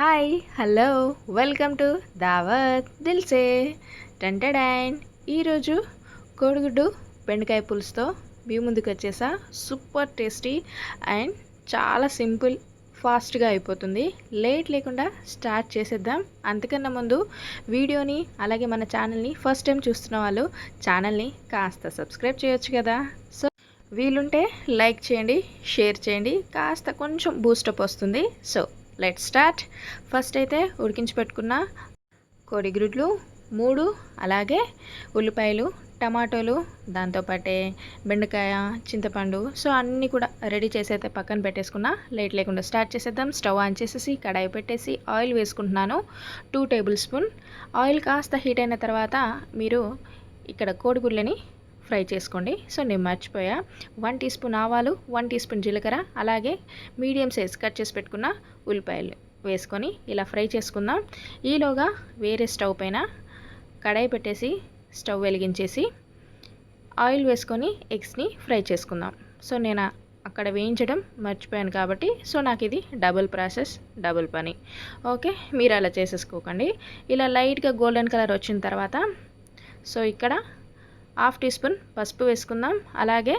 Hi hello welcome to దావత్ దిల్సే టంటడాన్ ఈరోజు కోడిగుడ్డు బెండకాయ పులుసుతో మీ ముందుకు వచ్చేసా. సూపర్ టేస్టీ అండ్ చాలా సింపుల్ ఫాస్ట్గా అయిపోతుంది. లేట్ లేకుండా స్టార్ట్ చేసేద్దాం. అంతకన్నా ముందు వీడియోని అలాగే మన ఛానల్ని ఫస్ట్ టైం చూస్తున్న వాళ్ళు ఛానల్ని కాస్త సబ్స్క్రైబ్ చేయొచ్చు కదా. సో వీలుంటే లైక్ చేయండి షేర్ చేయండి కాస్త కొంచెం బూస్టప్ వస్తుంది. So let start. ఫస్ట్ అయితే ఉడికించి పెట్టుకున్న కోడిగ్రుడ్లు మూడు అలాగే ఉల్లిపాయలు టమాటోలు దాంతోపాటే బెండకాయ చింతపండు సో అన్నీ కూడా రెడీ చేసి అయితే పక్కన పెట్టేసుకున్నా లేట్ లేకుండా స్టార్ట్ చేసేద్దాం. స్టవ్ ఆన్ చేసేసి కడాయి పెట్టేసి ఆయిల్ వేసుకుంటున్నాను. Two tablespoon. ఆయిల్ కాస్త హీట్ అయిన తర్వాత మీరు ఇక్కడ కోడిగుడ్లని ఫ్రై చేసుకోండి. సో నేను మర్చిపోయా. వన్ టీ స్పూన్ ఆవాలు వన్ టీ స్పూన్ జీలకర్ర అలాగే మీడియం సైజ్ కట్ చేసి పెట్టుకున్న ఉల్లిపాయలు వేసుకొని ఇలా ఫ్రై చేసుకుందాం. ఈలోగా వేరే స్టవ్ పైన కడాయి పెట్టేసి స్టవ్ వెలిగించేసి ఆయిల్ వేసుకొని ఎగ్స్ని ఫ్రై చేసుకుందాం. సో నేను అక్కడ వేయించడం మర్చిపోయాను కాబట్టి సో నాకు ఇది డబుల్ ప్రాసెస్ డబుల్ పని. ఓకే? మీరు అలా చేసేసుకోకండి. ఇలా లైట్గా గోల్డెన్ కలర్ వచ్చిన తర్వాత సో ఇక్కడ హాఫ్ టీ స్పూన్ పసుపు వేసుకుందాం. అలాగే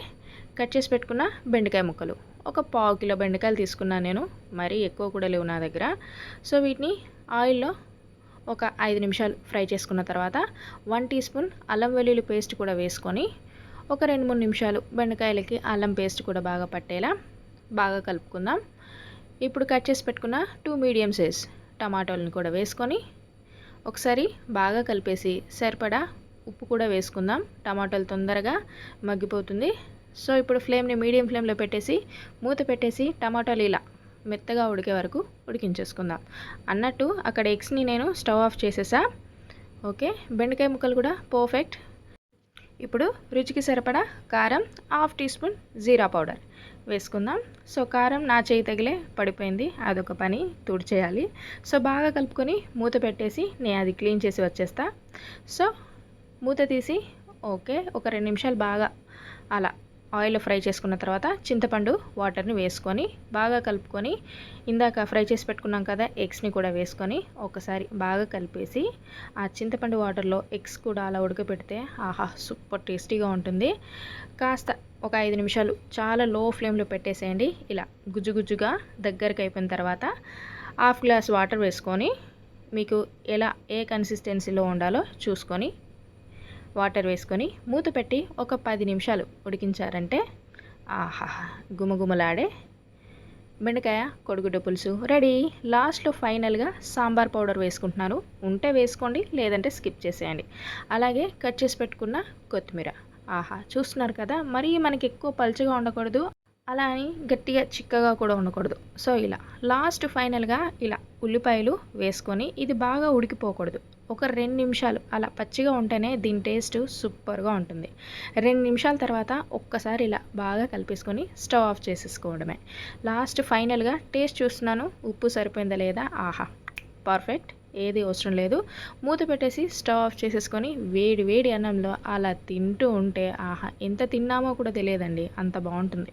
కట్ చేసి పెట్టుకున్న బెండకాయ ముక్కలు. ఒక పావు కిలో బెండకాయలు తీసుకున్నాను నేను. మరీ ఎక్కువ కూడా లేవు నా దగ్గర. సో వీటిని ఆయిల్లో ఒక ఐదు నిమిషాలు ఫ్రై చేసుకున్న తర్వాత వన్ టీ స్పూన్ అల్లం వెల్లుల్లి పేస్ట్ కూడా వేసుకొని ఒక రెండు మూడు నిమిషాలు బెండకాయలకి అల్లం పేస్ట్ కూడా బాగా పట్టేలా బాగా కలుపుకుందాం. ఇప్పుడు కట్ చేసి పెట్టుకున్న టూ మీడియం సైజ్ టమాటోలను కూడా వేసుకొని ఒకసారి బాగా కలిపేసి సరిపడా ఉప్పు కూడా వేసుకుందాం. టమాటాలు తొందరగా మగ్గిపోతుంది. సో ఇప్పుడు ఫ్లేమ్ని మీడియం ఫ్లేమ్లో పెట్టేసి మూత పెట్టేసి టమాటాలు ఇలా మెత్తగా ఉడికే వరకు ఉడికించేసుకుందాం. అన్నట్టు అక్కడ ఎగ్స్ని నేను స్టవ్ ఆఫ్ చేసేసా. ఓకే బెండకాయ ముక్కలు కూడా పర్ఫెక్ట్. ఇప్పుడు రుచికి సరిపడా కారం హాఫ్ టీ స్పూన్ జీరా పౌడర్ వేసుకుందాం. సో కారం నా చేయి తగిలే పడిపోయింది. అదొక పని తుడిచేయాలి. సో బాగా కలుపుకొని మూత పెట్టేసి నేను అది క్లీన్ చేసి వచ్చేస్తా. సో మూత తీసి ఓకే ఒక రెండు నిమిషాలు బాగా అలా ఆయిల్ ఫ్రై చేసుకున్న తర్వాత చింతపండు వాటర్ని వేసుకొని బాగా కలుపుకొని ఇందాక ఫ్రై చేసి పెట్టుకున్నాం కదా ఎగ్స్ని కూడా వేసుకొని ఒకసారి బాగా కలిపేసి ఆ చింతపండు వాటర్లో ఎగ్స్ కూడా అలా ఉడకపెడితే ఆహా సూపర్ టేస్టీగా ఉంటుంది. కాస్త ఒక ఐదు నిమిషాలు చాలా లో ఫ్లేమ్లో పెట్టేసేయండి. ఇలా గుజ్జుగుజ్జుగా దగ్గరికి అయిపోయిన తర్వాత హాఫ్ గ్లాస్ వాటర్ వేసుకొని మీకు ఎలా ఏ కన్సిస్టెన్సీలో ఉండాలో చూసుకొని వాటర్ వేసుకొని మూత పెట్టి ఒక పది నిమిషాలు ఉడికించారంటే ఆహా గుమగుమలాడే బెండకాయ కొడుగుడ్డ పులుసు రెడీ. లాస్ట్లో ఫైనల్గా సాంబార్ పౌడర్ వేసుకుంటున్నాను ఉంటే వేసుకోండి లేదంటే స్కిప్ చేసేయండి. అలాగే కట్ చేసి పెట్టుకున్న కొత్తిమీర. ఆహా చూస్తున్నారు కదా మరీ మనకి ఎక్కువ పలుచగా ఉండకూడదు. అలా అని గట్టిగా చిక్కగా కూడా ఉండకూడదు. సో ఇలా లాస్ట్ ఫైనల్గా ఇలా ఉల్లిపాయలు వేసుకొని ఇది బాగా ఉడికిపోకూడదు. ఒక రెండు నిమిషాలు అలా పచ్చిగా ఉంటేనే దీని టేస్ట్ సూపర్గా ఉంటుంది. రెండు నిమిషాల తర్వాత ఒక్కసారి ఇలా బాగా కలిపేసుకొని స్టవ్ ఆఫ్ చేసేసుకోవడమే. లాస్ట్ ఫైనల్గా టేస్ట్ చూస్తున్నాను ఉప్పు సరిపోయిందా లేదా? ఆహా పర్ఫెక్ట్ ఏది అవసరం లేదు. మూత పెట్టేసి స్టవ్ ఆఫ్ చేసేసుకొని వేడి వేడి అన్నంలో అలా తింటూ ఉంటే ఆహా ఎంత తిన్నామో కూడా తెలియదండి అంత బాగుంటుంది.